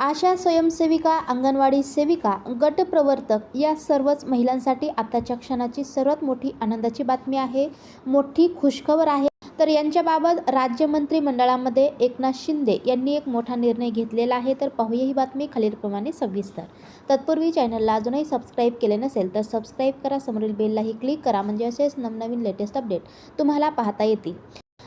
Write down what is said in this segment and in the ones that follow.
आशा स्वयंसेविका अंगणवाडी सेविका गट प्रवर्तक या सर्वच महिलांसाठी आताच्या क्षणाची सर्वात मोठी आनंदाची बातमी आहे. मोठी खुशखबर आहे. तर यांच्याबाबत राज्य मंत्रिमंडळामध्ये एकनाथ शिंदे यांनी एक मोठा निर्णय घेतलेला आहे. तर पाहूया ही बातमी खालीलप्रमाणे सविस्तर. तत्पूर्वी चॅनलला अजूनही सबस्क्राईब केले नसेल तर सबस्क्राईब करा. समोरील बेललाही क्लिक करा. म्हणजे असेच नवनवीन लेटेस्ट अपडेट तुम्हाला पाहता येतील.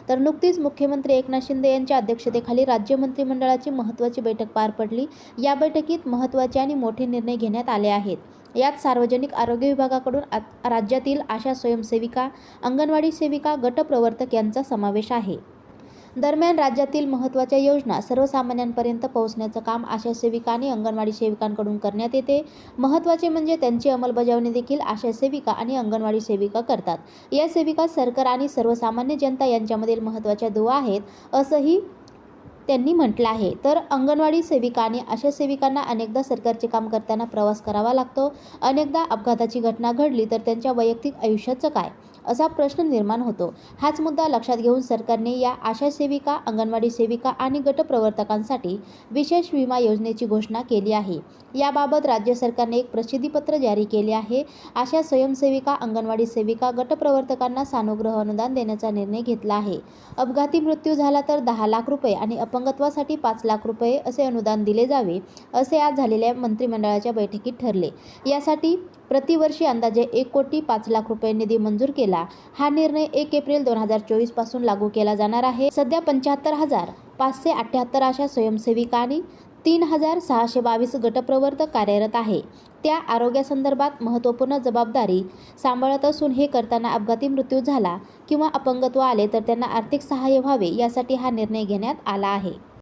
तर नुकतीच मुख्यमंत्री एकनाथ शिंदे यांच्या अध्यक्षतेखाली राज्य मंत्रिमंडळाची महत्त्वाची बैठक पार पडली. या बैठकीत महत्त्वाचे आणि मोठे निर्णय घेण्यात आले आहेत. यात सार्वजनिक आरोग्य विभागाकडून आ- राज्यातील आशा स्वयंसेविका अंगणवाडी सेविका गटप्रवर्तक यांचा समावेश आहे. दरम्यान राज्यातील महत्त्वाच्या योजना सर्वसामान्यांपर्यंत पोहोचण्याचं काम आशा सेविका आणि अंगणवाडी सेविकांकडून करण्यात येते. महत्त्वाचे म्हणजे त्यांची अंमलबजावणी देखील आशा सेविका आणि अंगणवाडी सेविका करतात. या सेविका सरकार आणि सर्वसामान्य जनता यांच्यामधील महत्त्वाच्या दुवा आहेत असंही त्यांनी म्हटलं आहे. तर अंगणवाडी सेविका आणि आशा सेविकांना अनेकदा सरकारचे काम करताना प्रवास करावा लागतो. अनेकदा अपघाताची घटना घडली तर त्यांच्या वैयक्तिक आयुष्याचं काय? असा प्रश्न निर्माण होतो. हाच मुद्दा लक्षात घेऊन सरकारने या आशा सेविका अंगणवाडी सेविका आणि गटप्रवर्तकांसाठी विशेष विमा योजनेची घोषणा केली आहे. याबाबत राज्य सरकारने एक प्रसिद्धीपत्र जारी केले आहे. आशा स्वयंसेविका अंगणवाडी सेविका गटप्रवर्तकांना सानुग्रह अनुदान देण्याचा निर्णय घेतला आहे. अपघाती मृत्यू झाला तर दहा लाख रुपये आणि अपंगत्वासाठी पाच लाख रुपये असे अनुदान दिले जावे असे आज झालेल्या मंत्रिमंडळाच्या बैठकीत ठरले. यासाठी प्रतिवर्षी अंदाजे एक कोटी पाच लाख रुपये निधी मंजूर केला. हा निर्णय एक एप्रिल दोन हजार चोवीसपासून लागू केला जाणार आहे. सध्या पंच्याहत्तर हजार पाचशे अठ्ठ्याहत्तर अशा स्वयंसेविकांनी तीन हजार सहाशे बावीस गटप्रवर्तक कार्यरत आहे. त्या आरोग्यासंदर्भात महत्त्वपूर्ण जबाबदारी सांभाळत असून हे करताना अपघाती मृत्यू झाला किंवा अपंगत्व आले तर त्यांना आर्थिक सहाय्य व्हावे यासाठी हा निर्णय घेण्यात आला आहे.